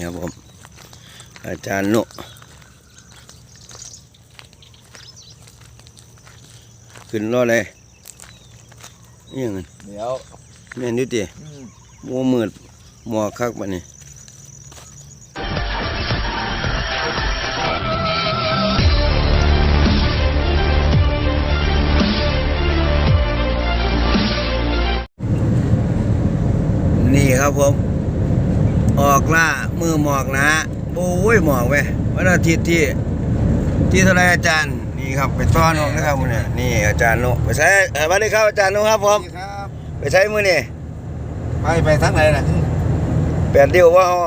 นี่ครับผม อาจารย์โนขึ้นรอเลยนี่ยังไงเดี๋ยวแม่นอยุติอืมมัวมืดหมอกคักบัดนี้นี่ครับผม ออกล่า มือหมอกนะโอ้ยหมอกไปวันอาทิตย์ที่ที่เท่าไรอาจารย์นี่ครับไปต้อนนกนะครับมือนี่นี่อาจารย์นกไปใช้เออสวัสดีครับอาจารย์นกครับผมนี่ครับไปใช้มือนี่ไปไปทางไหนล่ะแปดเดียวว่าเขา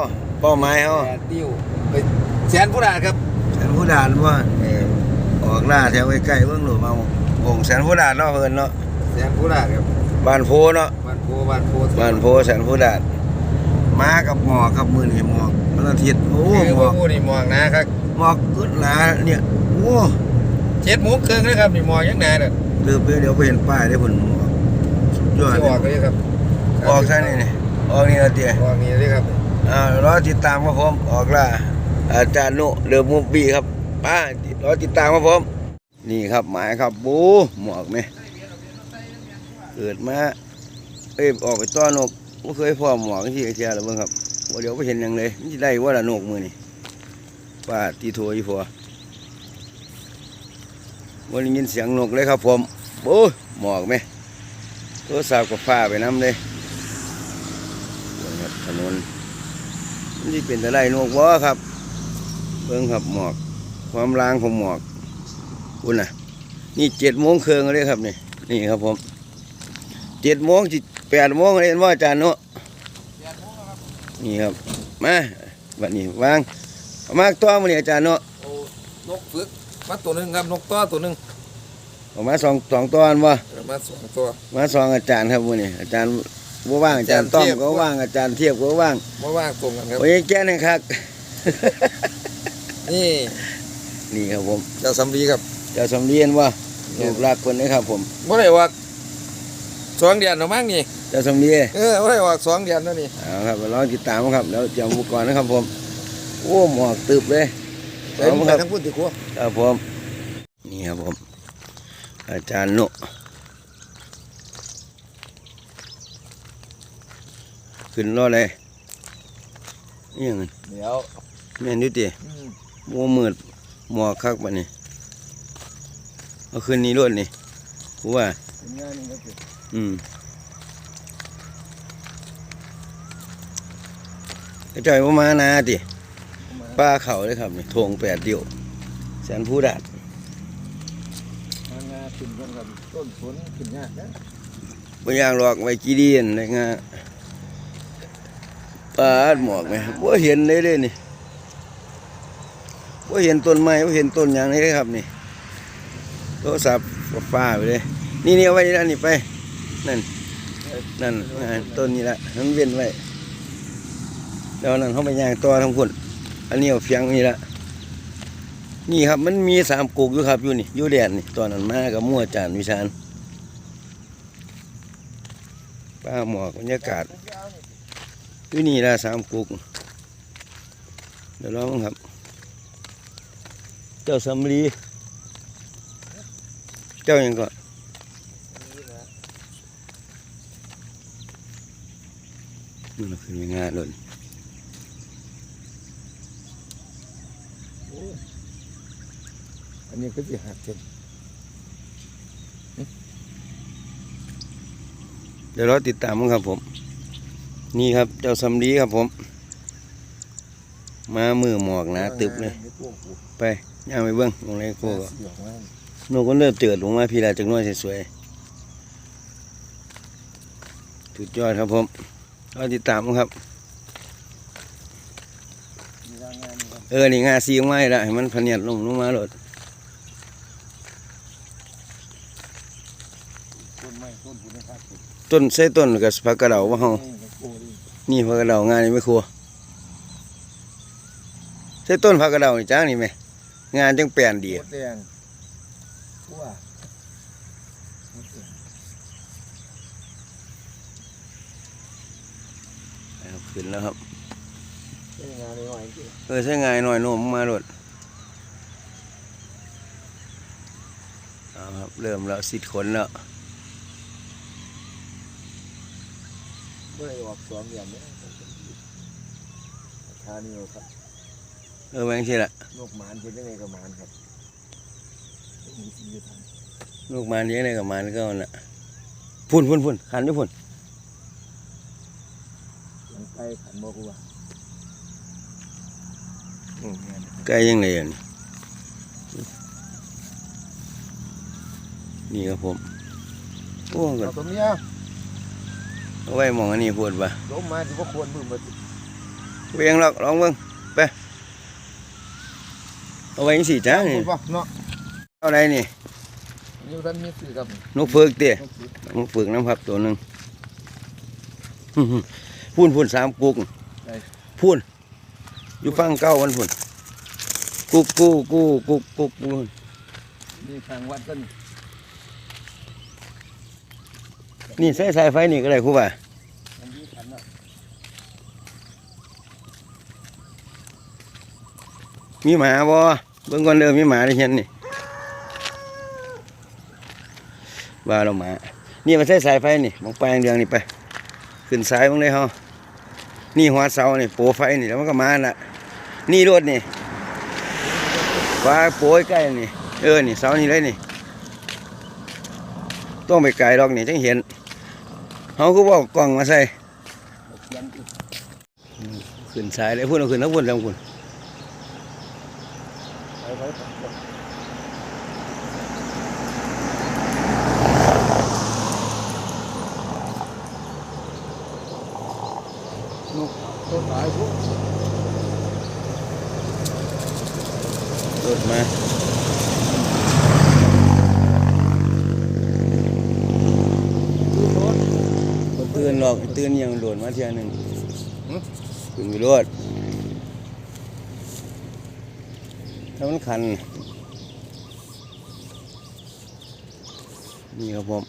เป้าหมายเขาแปดติ้วไปแสนผู้ดาครับแสนผู้ด่านว่าเออออกล่าแถวใกล้ๆเบื้องหลวงเอาวงแสนผู้ด่านเนาะเพิ่นเนาะแสนผู้ดาครับบ้านโพเนาะบ้านโพบ้านโพบ้านโพแสนผู้ด่าน มากับหมอกกับมือนี่หมอกวันอาทิตย์โอ้โอ้หมอกโหนี่หมอกนะครับหมอกขึ้นหนาเนี่ยโอ้เจ็ดโมงครึ่งนะครับนี่หมอกยังไงเนี่ยเดือบเดี๋ยวไปเห็นป้ายได้ผลหมอกสุดยอดที่เลออกยเลยครับออกใช่นี่นี่ออกนี่นะเตี้ย ออกนี่เลยครับอ่ารอติดตามครับผมออกล่าอาจารย์นุเดอะมูฟวี่ครับป้ารอติดตามครับผมนี่ครับหมายครับบูหมอกไหมเกิดมาเอ้ยออกไปต้อนนก ไม่เคยพ่อหมอกที่ไอ้เจ้าหรือเปล่าครับว่าเดี๋ยวไปเห็นยังเลยนี่ได้ว่าละนกมือนี่ป้าตีโถอีพัววันนี้ยินเสียงนกเลยครับผมบูหมอกไหมโทรศัพท์กับฟ้าไปน้ำเลยครับถนนนี่เป็นอะไรนกวะครับเบิ่งครับหมอก ความล้างของหมอกคุณน่ะนี่เจ็ดโมงเครึ่งเลยครับนี่นี่ครับผมเจ็ดโมงจิ แปดโมงเลยเห็นว่าอาจารย์เนาะนี่ครับมาบัดนี้วางเอามาตัวมันนี่อาจารย์เนาะโอ้นกฝึกมาตัวหนึ่งครับนกต้อตัวหนึ่งเออกมาสองสองตัวอันวะมาสองตัวมาสองอาจารย์ครับวันนี้อาจารย์บ่ว่างอาจารย์ต้อมก็ว่างอาจารย์เทียบก็ว่างมาว่างตรงกันครับโอ้ยแก้นี่ครับนี่นี่ครับผมเจ้าสำลีครับเจ้าสำเรียนว่าลูกรักคนนี้ครับผมเมื่อไหร่ว่า สองเดือนหรือมั้งนี่เจ้าสำเรียนเออเมื่อไหร่ว่าสองเดือนแล้วนี่เอาครับรอติดตามครับแล้วเตรียมอุปกรณ์นะครับผมโอ้หมอกตึบเลยไปไปทั้งพุ่นติครัวครับผมนี่ครับผม อาจารย์โนขึ้นรอเลยนี่ยังไงเดี๋ยวแม่นอยุติอืมมัวมืดหมอกคักบัดนี้เอาขึ้นนี้รถนี่กูว่า เป็นงานนี่ครับอืมไอ้จ่อยบ่มานาติป้าเขาเลยครับนี่ทงแปดเดียวแสนผู้ดัดงานงานขึ้นกันครับต้นฝนขึ้นยากนะบ่อยางหรอกไว้กีเดียนนะงาป้าดหมอกไหมบ่เห็นเลยเด้นี่บ่เห็นต้นไม้บ่เห็นต้นหยังเลยครับนี่โทรศัพท์ก็ฟ้าไปเลย นี่นี่เอาไว้นี่ละนี่ไป นั่น นั่นต้นนี้ละมันเว้นไว้แล้วนั่นเขาไปย่างตัวทั้งคนอันนี้เอาเฟียงนี่ละนี่ครับมันมีสามกุกอยู่ครับอยู่นี่อยู่แดนนี่ตอนนั้นมากับมั่วจานวิชานป้าหมอกบรรยากาศอยู่นี่ละสามกุกเดี๋ยวลองครับ เจ้าสำลีเจ้าหยังก่อน มันคือง่ายเลยอันนี้ก็จะหักกันเดี๋ยวเราติดตามมั้งครับผม นี่ครับเจ้าสำลีครับผม มามือหมอกหนะตึบเลย ไปย่างไปเบิ้งลงเลยโก้ก็นกก็เริ่มเตือดลงมาพี่ลาจังน้อยสวยๆสุดยอดครับผม รอติดตามมั้งครับ เออ นี่งาซีออกมาให้ละให้มันพเนียดลงลงมาหลดต้นไม้ต้นผุนะครับต้นใส่ต้นกับผักกระเดาว่าเฮานี่ผักกระเดางานนี่ไม่ครัวใส่ต้นผักกระเดานี่จ้างนี่ไหมงานจังแปลนดีแดงทั่ว เอา ขึ้นแล้วครับเป็นยังไงงานน้อยๆจริงเออใช้งานหน่อยโน้มมาโลดเอาครับเริ่มแล้วสิทธิ์ขนแล้วไม่ได้ออกสองอย่างเนี้ยทานี่ครับเออแบงค์สิละนกหมานเป็นยังไงกับหมานครับมีสิ่งที่ทลูกมันเลี้ยงได้กับมันก็เอาน่ะพุ่นพุ่นพุ่นขันด้วยพุ่นำยังไป ขันบอกว่าโอ้แม่นไก่ยังไงอะนี่นี่ครับผมโอ้ก็เอาตัวเมียเอาไว้หมองอันนี้พูดปะล้มมาสิบ่ควรมือมาสิเวียงหรอกลองเบิ่งไปเอาไว้ยังสี่จ้านี่พูดบ่เนาะเอาไรนี่นี่ท่านมีสื่อกับนกเฟือกเตี้ยนกสือนกเฟือกน้ำครับตัวหนึ่ง พุ่นพุ่นสามกุกพุ่นอยู่ฟังเก้าวันพุ่นกุกกูกูกุกกุกกุกนี่ทางวัดต้นนี่ใส่สายไฟนี่ก็ได้ครูบ่าอันนี้ขันเนาะมีหมาบ่เบิ่งก่อนเด้อมีหมาได้เห็นนี่ว่าเราหมา นี่มาใส่สายไฟนี่มองไปอย่างเดียวนี่ไป ขึ้นสายมองเลยเฮา นี่หัวเสานี่โปไฟนี่แล้วมันก็มาน่ะ นี่รถนี่ว่าโปยใกล้นี่ เออนี่เสานี่เลยนี่ ต้องไปไกลดอกนี่จังเห็นเฮาก็บอกกล้องมาใส่ขึ้นสายเลยพุ่นเอาขึ้นทั้งพุ่นทั้งพุ่นนกต้นหลายพวก รถ มาบ่ตื่นหรอกตื่นยังโดดมาเที่ยหนึงขึ้นไปรถถ้ามันคัน นี่ครับผม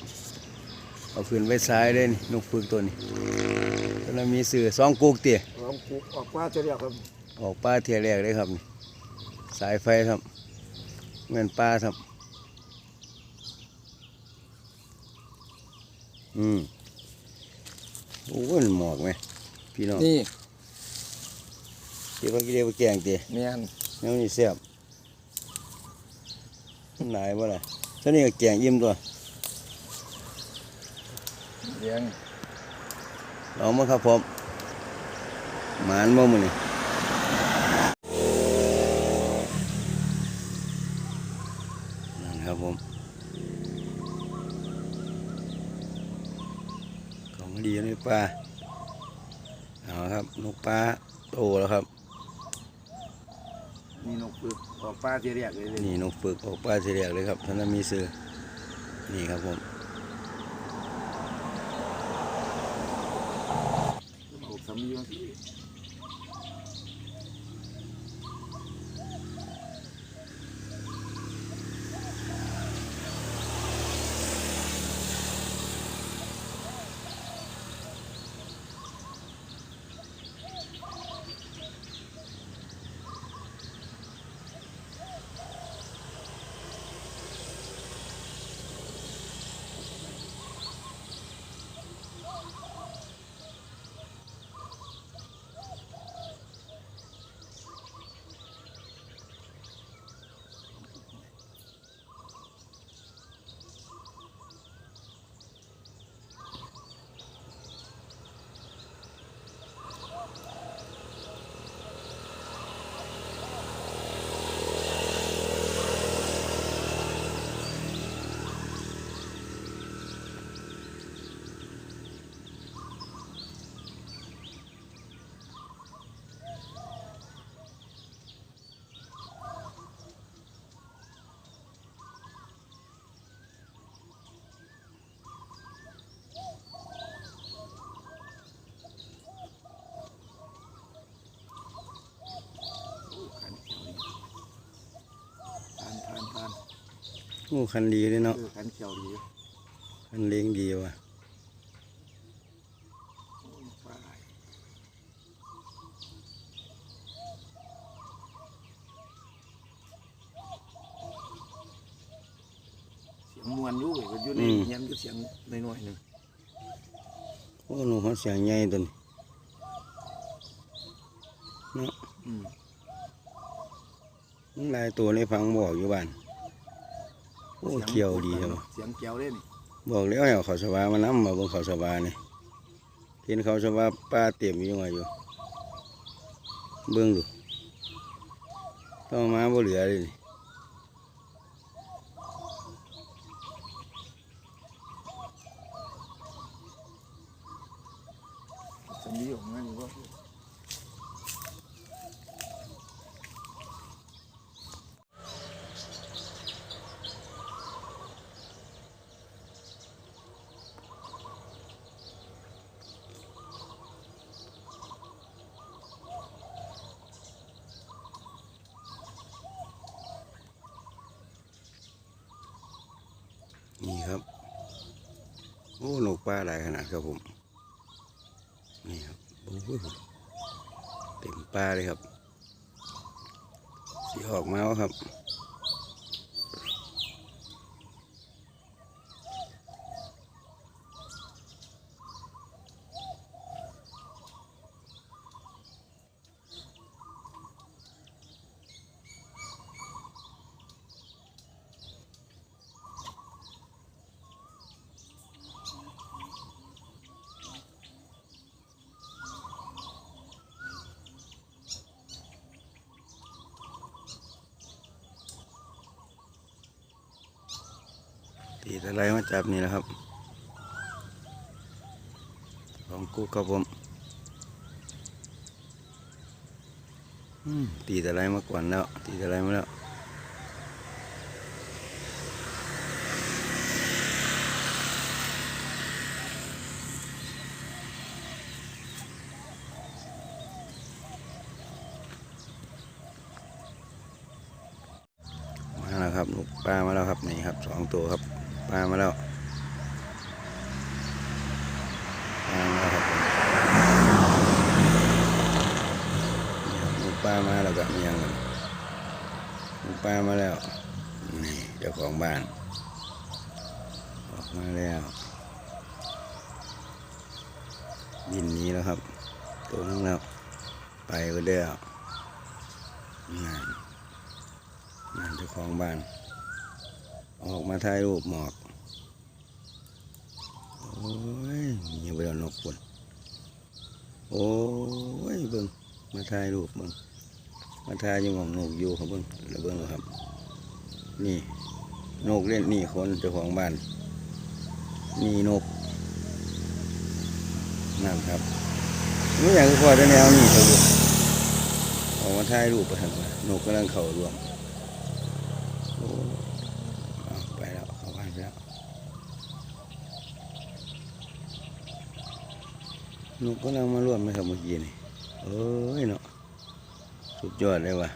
เอาขึ้นไปซ้ายเลยนี่นกฝึกตัวนี้แล้วมีสื่อสองกุกเตี๋ยลองกุกออกว่าจะเรียกครับ ออกป้าเทียแรกเลยครับนี่ สายไฟครับเงินป้าครับ อืมโอ้ยหมอกไหมพี่น้องนี่เดี๋ยวเดี๋ยวแกงเตี๋ยแม่นแล้วนี่แซ่บมันหลายบ่ล่ะท่านี้ก็แกงอิ่มตัวเลี้ยงลองมาครับผมหมานบ่มื้อนี้นั่น ครับผม ของดีในปลาเอาครับนกปลาโตแล้วครับ นี่นกปึกออกป้าจะเรียกเลยเลยนี่นกฝึกออกปลาเสียกเลยครับท่านนมีซื้อนี่ครับผมออกสามีบางทีท งูคันดีเลยเนาะคันเขียวดีคันเลี้ยงดีว่ะเสียงมวนอยู่อยู่ในยังก็เสียงน้อยๆหนึ่งโอ้หนูเขาเสียงใหญ่ตัวนี้เนาะมันลายตัวในฟังบอกอยู่บ้าน อ้เขียวดีจังวะเสียงแก้วเด้นี่บอกแล้วให้เอาเขาสวามานํมาเบิ่งเขาสวานี่เห็นเขาสวาป้าเต็มอยู่ว่าอยู่เบิ่งดูต้องมาบ่เหลือเลยนี่ สำลีของมันนี่บ่ นี่ครับ โอ้นกปลาหลายขนาดครับผม นี่ครับโอ้โหเต็มปลาเลยครับสีออกมาแล้วครับ ตีตะไลมาจับนี่แหละครับของกูครับผมตีตะไลมาก่อนแล้ว ตีตะไลมาแล้วมาแล้วครับลูกปลามาแล้วครับนี่ครับสองตัวครับ ปลามาแล้วปลามาครับนี่ปลามาแล้วก็มีอย่างปลามาแล้วนี่เจ้าของบ้าน ออกมาแล้วบินนี้แล้วครับ ตัวนึงแล้วไปก็ได้นั่นนั่นเจ้าของบ้าน ออกมาถ่ายรูปหมอก โอ้ยมีเวลานกคนโอ้ยเบิ่งมาถ่ายรูปเบิ่งมาถ่ายยังมองนกอยู่ครับเบิ่งแล้วเบิ่งครับ นี่นกเล่นนี่คนเจ้าของบ้าน นี่นกนั่นครับนี่อย่างที่พอจะแนวนี่เถอะออกมาถ่ายรูปไปทันนกกำลังเข่ารวมโอ้ แล้วนกก็นั่งมาร่วมไหมครับเมื่อกี้นี่เอ้ยเนาะสุดยอดเลยว่ะ